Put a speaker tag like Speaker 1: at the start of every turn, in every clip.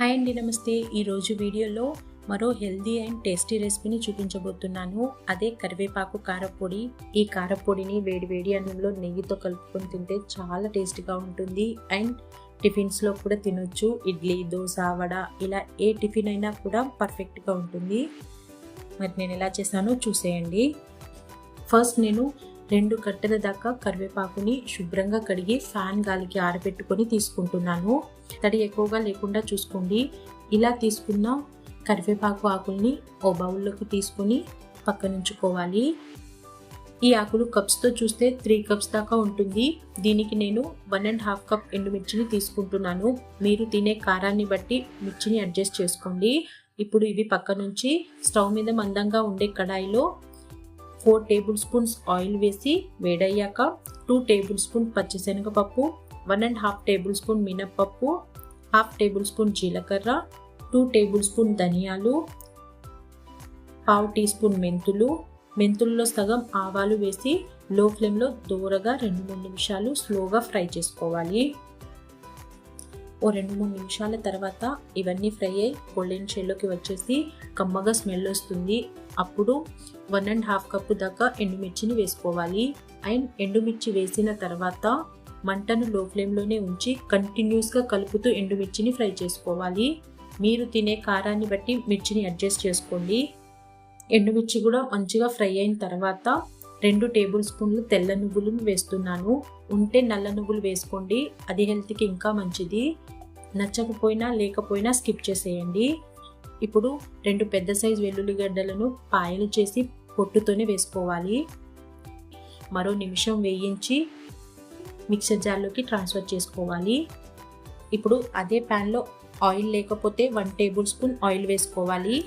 Speaker 1: Hi అండి నమస్తే. ఈరోజు వీడియోలో మరో హెల్దీ అండ్ టేస్టీ రెసిపీని చూపించబోతున్నాను. అదే కరివేపాకు కారపొడి. ఈ కారపొడిని వేడివేడి అన్నంలో నెయ్యితో కలుపుకొని తింటే చాలా టేస్టీగా ఉంటుంది. అండ్ టిఫిన్స్లో కూడా తినొచ్చు. ఇడ్లీ దోశ వడ ఇలా ఏ టిఫిన్ అయినా కూడా పర్ఫెక్ట్గా ఉంటుంది. మరి నేను ఎలా చేశానో చూసేయండి. ఫస్ట్ నేను రెండు కట్టెల దాకా కరివేపాకుని శుభ్రంగా కడిగి ఫ్యాన్ గాలికి ఆరబెట్టుకొని తీసుకుంటున్నాను. తడి ఎక్కువగా లేకుండా చూసుకోండి. ఇలా తీసుకున్న కరివేపాకు ఆకుల్ని ఓ బౌల్లోకి తీసుకొని పక్కనుంచుకోవాలి. ఈ ఆకులు కప్స్తో చూస్తే త్రీ కప్స్ దాకా ఉంటుంది. దీనికి నేను వన్ అండ్ హాఫ్ కప్ ఎండుమిర్చిని తీసుకుంటున్నాను. మీరు తినే కారాన్ని బట్టి మిర్చిని అడ్జస్ట్ చేసుకోండి. ఇప్పుడు ఇవి పక్క నుంచి స్టవ్ మీద మందంగా ఉండే కడాయిలో ఫోర్ టేబుల్ స్పూన్స్ ఆయిల్ వేసి వేడయ్యాక టూ టేబుల్ స్పూన్ పచ్చిశనగపప్పు one and half table spoon మినప్పప్పు హాఫ్ టేబుల్ స్పూన్ జీలకర్ర టూ టేబుల్ స్పూన్ ధనియాలు పావు టీ స్పూన్ మెంతులు. మెంతుల్లో సగం ఆవాలు వేసి లో ఫ్లేమ్లో దూరగా రెండు మూడు నిమిషాలు స్లోగా ఫ్రై చేసుకోవాలి. ఓ రెండు మూడు నిమిషాల తర్వాత ఇవన్నీ ఫ్రై అయ్యి గోల్డెన్ షేడ్లోకి వచ్చేసి కమ్మగా స్మెల్ వస్తుంది. అప్పుడు వన్ అండ్ హాఫ్ కప్పు దాకా ఎండుమిర్చిని వేసుకోవాలి. అండ్ ఎండుమిర్చి వేసిన తర్వాత మంటను లో ఫ్లేమ్లోనే ఉంచి కంటిన్యూస్గా కలుపుతూ ఎండుమిర్చిని ఫ్రై చేసుకోవాలి. మీరు తినే కారాన్ని బట్టి మిర్చిని అడ్జస్ట్ చేసుకోండి. ఎండుమిర్చి కూడా మంచిగా ఫ్రై అయిన తర్వాత రెండు టేబుల్ స్పూన్లు తెల్ల నువ్వులు వేస్తున్నాను. ఉంటే నల్ల నువ్వులు వేసుకోండి. అది హెల్త్కి ఇంకా మంచిది. నచ్చకపోయినా లేకపోయినా స్కిప్ చేసేయండి. ఇప్పుడు రెండు పెద్ద సైజు వెల్లుల్లిగడ్డలను పాయలు చేసి పొట్టుతోనే వేసుకోవాలి. మరో నిమిషం వేయించి మిక్సర్ జార్లోకి ట్రాన్స్ఫర్ చేసుకోవాలి. ఇప్పుడు అదే ప్యాన్లో ఆయిల్ లేకపోతే వన్ టేబుల్ స్పూన్ ఆయిల్ వేసుకోవాలి.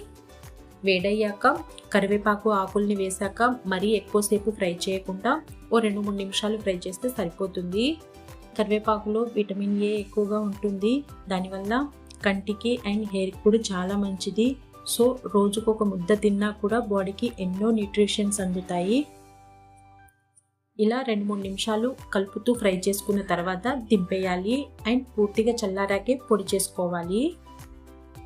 Speaker 1: వేడయ్యాక కరివేపాకు ఆకుల్ని వేసాక మరీ ఎక్కువసేపు ఫ్రై చేయకుండా ఓ రెండు మూడు నిమిషాలు ఫ్రై చేస్తే సరిపోతుంది. కరివేపాకులో విటమిన్ ఏ ఎక్కువగా ఉంటుంది. దానివల్ల కంటికి అండ్ హెయిర్కి కూడా చాలా మంచిది. సో రోజుకు ఒక ముద్ద తిన్నా కూడా బాడీకి ఎన్నో న్యూట్రిషన్స్ అందుతాయి. ఇలా రెండు మూడు నిమిషాలు కలుపుతూ ఫ్రై చేసుకున్న తర్వాత దింపేయాలి అండ్ పూర్తిగా చల్లారాకే పొడి చేసుకోవాలి.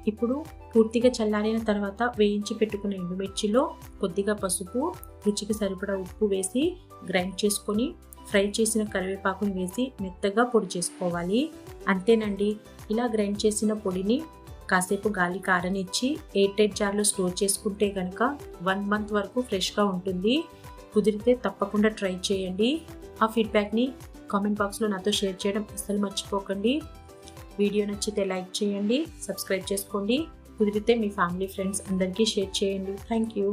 Speaker 1: ఇప్పుడు పూర్తిగా చల్లారిన తర్వాత వేయించి పెట్టుకున్న ఎండుమిర్చిలో కొద్దిగా పసుపు రుచికి సరిపడా ఉప్పు వేసి గ్రైండ్ చేసుకొని ఫ్రై చేసిన కరివేపాకుని వేసి మెత్తగా పొడి చేసుకోవాలి. అంతేనండి ఇలా గ్రైండ్ చేసిన పొడిని కాసేపు గాలి కారనిచ్చి ఎయిర్ టైట్ జార్లో స్టోర్ చేసుకుంటే కనుక వన్ మంత్ వరకు ఫ్రెష్గా ఉంటుంది. కుదిరితే తప్పకుండా ట్రై చేయండి. ఆ ఫీడ్బ్యాక్ని కామెంట్ బాక్స్లో నాతో షేర్ చేయడం అస్సలు మర్చిపోకండి. వీడియో నచ్చితే లైక్ చేయండి సబ్స్క్రైబ్ చేసుకోండి కుదిరితే మీ ఫ్యామిలీ ఫ్రెండ్స్ అందరికీ షేర్ చేయండి. Thank you.